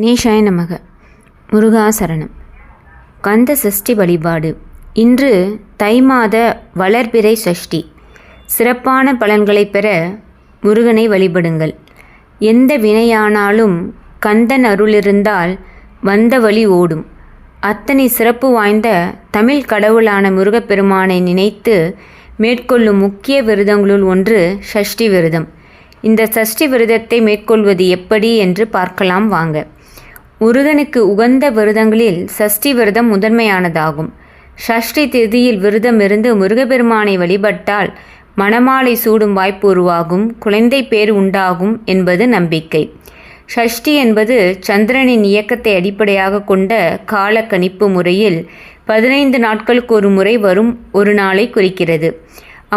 நேஷாய நமக. முருகாசரணம் கந்த சஷ்டி வழிபாடு. இன்று தை மாத வளர்பிறை சஷ்டி. சிறப்பான பலன்களை பெற முருகனை வழிபடுங்கள். எந்த வினையானாலும் கந்தன் அருளிருந்தால் வந்த வழி ஓடும். அத்தனை சிறப்பு வாய்ந்த தமிழ் கடவுளான முருகப்பெருமானை நினைத்து மேற்கொள்ளும் முக்கிய விரதங்களுள் ஒன்று சஷ்டி விரதம். இந்த சஷ்டி விரதத்தை மேற்கொள்வது எப்படி என்று பார்க்கலாம் வாங்க. முருகனுக்கு உகந்த விரதங்களில் சஷ்டி விரதம் முதன்மையானதாகும். ஷஷ்டி திதியில் விரதம் இருந்து முருகப்பெருமானை வழிபட்டால் மணமாலை சூடும் வாய்ப்பு உருவாகும் குழந்தை பேர் உண்டாகும் என்பது நம்பிக்கை. ஷஷ்டி என்பது சந்திரனின் இயக்கத்தை அடிப்படையாக கொண்ட கால கணிப்பு முறையில் பதினைந்து நாட்களுக்கு ஒரு முறை வரும் ஒரு நாளை குறிக்கிறது.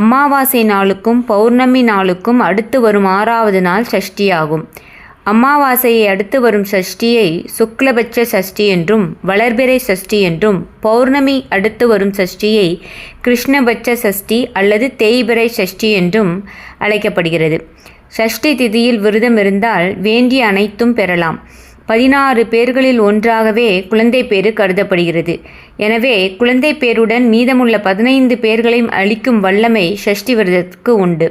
அமாவாசை நாளுக்கும் பௌர்ணமி நாளுக்கும் அடுத்து வரும் ஆறாவது நாள் சஷ்டியாகும் அமாவாசையை அடுத்து வரும் சஷ்டியை சுக்லபட்ச சஷ்டி என்றும் வளர்பிறை சஷ்டி என்றும் பௌர்ணமி அடுத்து வரும் சஷ்டியை கிருஷ்ணபட்ச சஷ்டி அல்லது தேய்பிறை சஷ்டி என்றும் அழைக்கப்படுகிறது. சஷ்டி திதியில் விரதம் இருந்தால் வேண்டிய அனைத்தும் பெறலாம். பதினாறு பேர்களில் ஒன்றாகவே குழந்தை பேறு கருதப்படுகிறது. எனவே குழந்தை பேருடன் மீதமுள்ள பதினைந்து பேர்களையும் அளிக்கும் வல்லமை சஷ்டி விரதத்துக்கு உண்டு.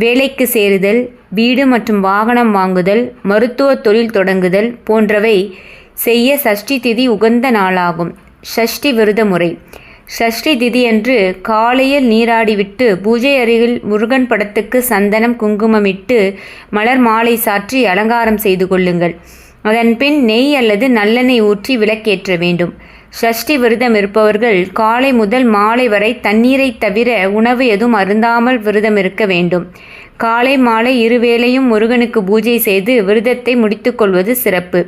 வேலைக்கு சேருதல் வீடு மற்றும் வாகனம் வாங்குதல் மருத்துவ தொழில் தொடங்குதல் போன்றவை செய்ய சஷ்டி திதி உகந்த நாளாகும். சஷ்டி விரத முறை. சஷ்டி திதியன்று காலையில் நீராடிவிட்டு பூஜை அருகில் முருகன் படத்துக்கு சந்தனம் குங்குமமிட்டு மலர் மாலை சாற்றி அலங்காரம் செய்து கொள்ளுங்கள். அதன்பின் நெய் அல்லது நல்லெண்ணெய் ஊற்றி விளக்கேற்ற வேண்டும். ஷஷ்டி விரதம் இருப்பவர்கள் காலை முதல் மாலை வரை தண்ணீரை தவிர உணவு எதுவும் அருந்தாமல் விரதம் இருக்க வேண்டும். காலை மாலை இருவேளையும் முருகனுக்கு பூஜை செய்து விரதத்தை முடித்துக்கொள்வது சிறப்பு.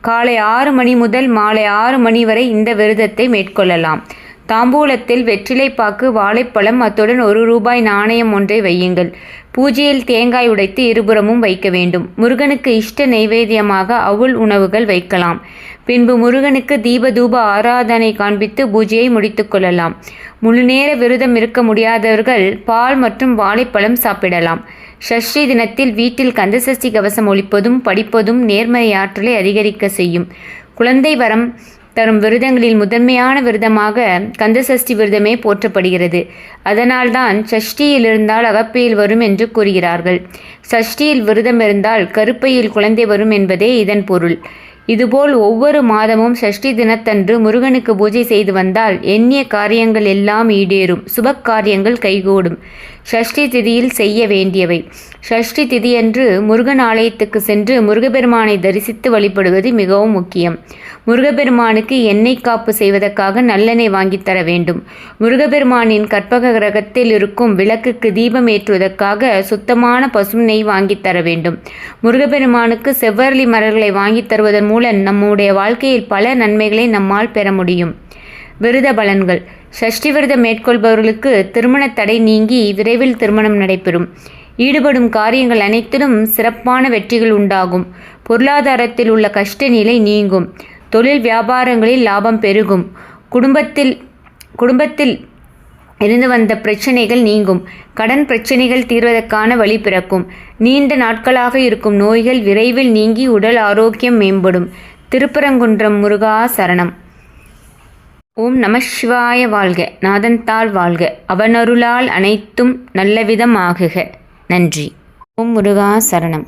காலை ஆறு மணி முதல் மாலை ஆறு மணி வரை இந்த விரதத்தை மேற்கொள்ளலாம். தாம்பூலத்தில் வெற்றிலைப்பாக்கு வாழைப்பழம் அத்துடன் ஒரு ரூபாய் நாணயம் ஒன்றை வையுங்கள். பூஜையில் தேங்காய் உடைத்து இருபுறமும் வைக்க வேண்டும். முருகனுக்கு இஷ்ட நைவேத்தியமாக அவுள் உணவுகள் வைக்கலாம். பின்பு முருகனுக்கு தீபதூப ஆராதனை காண்பித்து பூஜையை முடித்துக்கொள்ளலாம் முழுநேர விரதம் இருக்க முடியாதவர்கள் பால் மற்றும் வாழைப்பழம் சாப்பிடலாம். ஷஷ்டி தினத்தில் வீட்டில் கந்தசஷ்டி கவசம் ஒழிப்பதும் படிப்பதும் நேர்மறை ஆற்றலை அதிகரிக்க செய்யும். குழந்தை வரம் தரும் விரதங்களில் முதன்மையான விரதமாக கந்தசஷ்டி விரதமே போற்றப்படுகிறது. அதனால்தான் சஷ்டியில் இருந்தால் அகப்பையில் வரும் என்று கூறுகிறார்கள். சஷ்டியில் விரதம் இருந்தால் கருப்பையில் குழந்தை வரும் என்பதே இதன் பொருள். இதுபோல் ஒவ்வொரு மாதமும் சஷ்டி தினத்தன்று முருகனுக்கு பூஜை செய்து வந்தால் எண்ணிய காரியங்கள் எல்லாம் ஈடேறும். சுப காரியங்கள் கைகூடும். ஷஷ்டி திதியில் செய்ய வேண்டியவை. ஷஷ்டி திதியன்று முருகன் ஆலயத்துக்கு சென்று முருகப்பெருமானை தரிசித்து வழிபடுவது மிகவும் முக்கியம். முருகப்பெருமானுக்கு எண்ணெய் காப்பு செய்வதற்காக நல்லெண்ணெய் வாங்கித்தர வேண்டும். முருகப்பெருமானின் கற்பக கிரகத்தில் இருக்கும் விளக்குக்கு தீபம் ஏற்றுவதற்காக சுத்தமான பசும் நெய் வாங்கித் தர வேண்டும். முருகப்பெருமானுக்கு செவ்வரளி மலர்களை வாங்கித் தருவதன் மூலம் நம்முடைய வாழ்க்கையில் பல நன்மைகளை நம்மால் பெற முடியும். விரத பலன்கள். சஷ்டி விரதம் மேற்கொள்பவர்களுக்கு திருமண தடை நீங்கி விரைவில் திருமணம் நடைபெறும். ஈடுபடும் காரியங்கள் அனைத்திலும் சிறப்பான வெற்றிகள் உண்டாகும். பொருளாதாரத்தில் உள்ள கஷ்ட நிலை நீங்கும். தொழில் வியாபாரங்களில் லாபம் பெருகும். குடும்பத்தில் குடும்பத்தில் இருந்து வந்த பிரச்சனைகள் நீங்கும். கடன் பிரச்சனைகள் தீர்வதற்கான வழி பிறக்கும். நீண்ட நாட்களாக இருக்கும் நோய்கள் விரைவில் நீங்கி உடல் ஆரோக்கியம் மேம்படும். திருப்பரங்குன்றம் முருகா சரணம். ஓம் நம சிவாய வாழ்க. நாதன்தாள் வாழ்க. அவனருளால் அனைத்தும் நல்லவிதமாகுக நன்றி. ஓம் முருகா சரணம்.